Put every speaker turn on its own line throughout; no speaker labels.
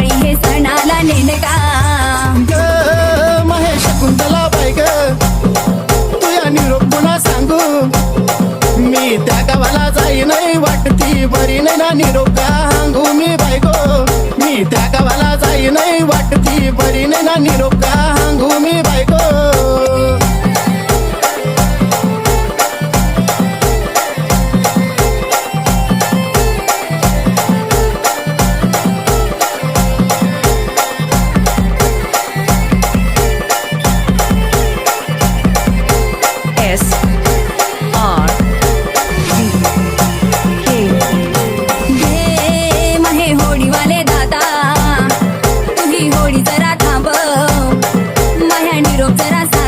दिवाळी हे सणाला नेनका महेश कुंतला बाय गू. तुया निरोप पुन्हा सांगू. मी त्या गावाला जाई नाही वाटती बरी नाही ना निरोप का सांगू मी बायको
मी त्या गावाला जाई नाही वाटती बरी नाही ना निरोप का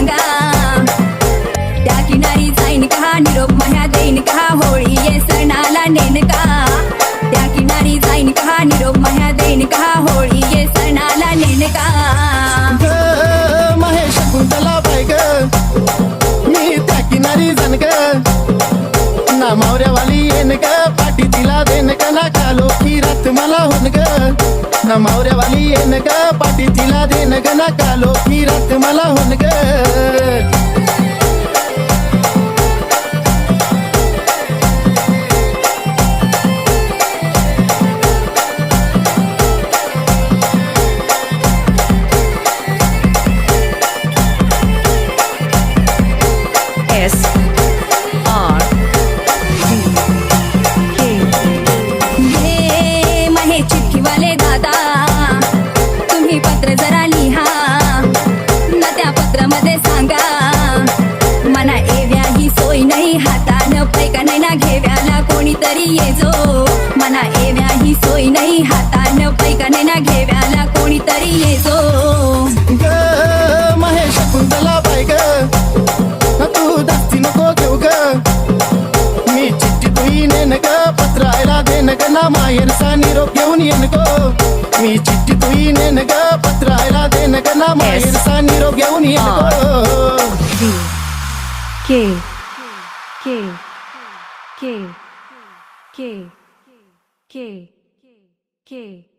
सांगा. त्या किनारी जाईन का? निरोप माह्या देईन का? होळी ये सणाला नेन का? त्या किनारी जाईन का? निरोप माह्या देईन का? होळी ये सणाला नेन का?
महेश कुंतला बाय ग. मी त्या किनारी जण ग. ना मावऱ्यावाली येन ग. पाठी तिला देन ग ना कालो रात मला होन ग. ना मावऱ्यावाली येन ग? पाठी तिला देन ग? ना कालो रात मला होन ग?
पत्र जरा लिहा ना त्या पत्रामध्ये सांगा मना एव्या ही सोय नाही हातानं पैका नाही ना घेव्याला कोणीतरी येजो. मना एव्या ही सोय नाही हातानं पैका नाही ना घेव्याला कोणीतरी
नेन ग पत्र आयला देन ग ना माहेरचा निरोप घेऊन येन ग. मी चिठ्ठी तुई नेन ग पत्र आयला देन ग ना माहेरचा निरोप घेऊन येन ग.
V K K K K K K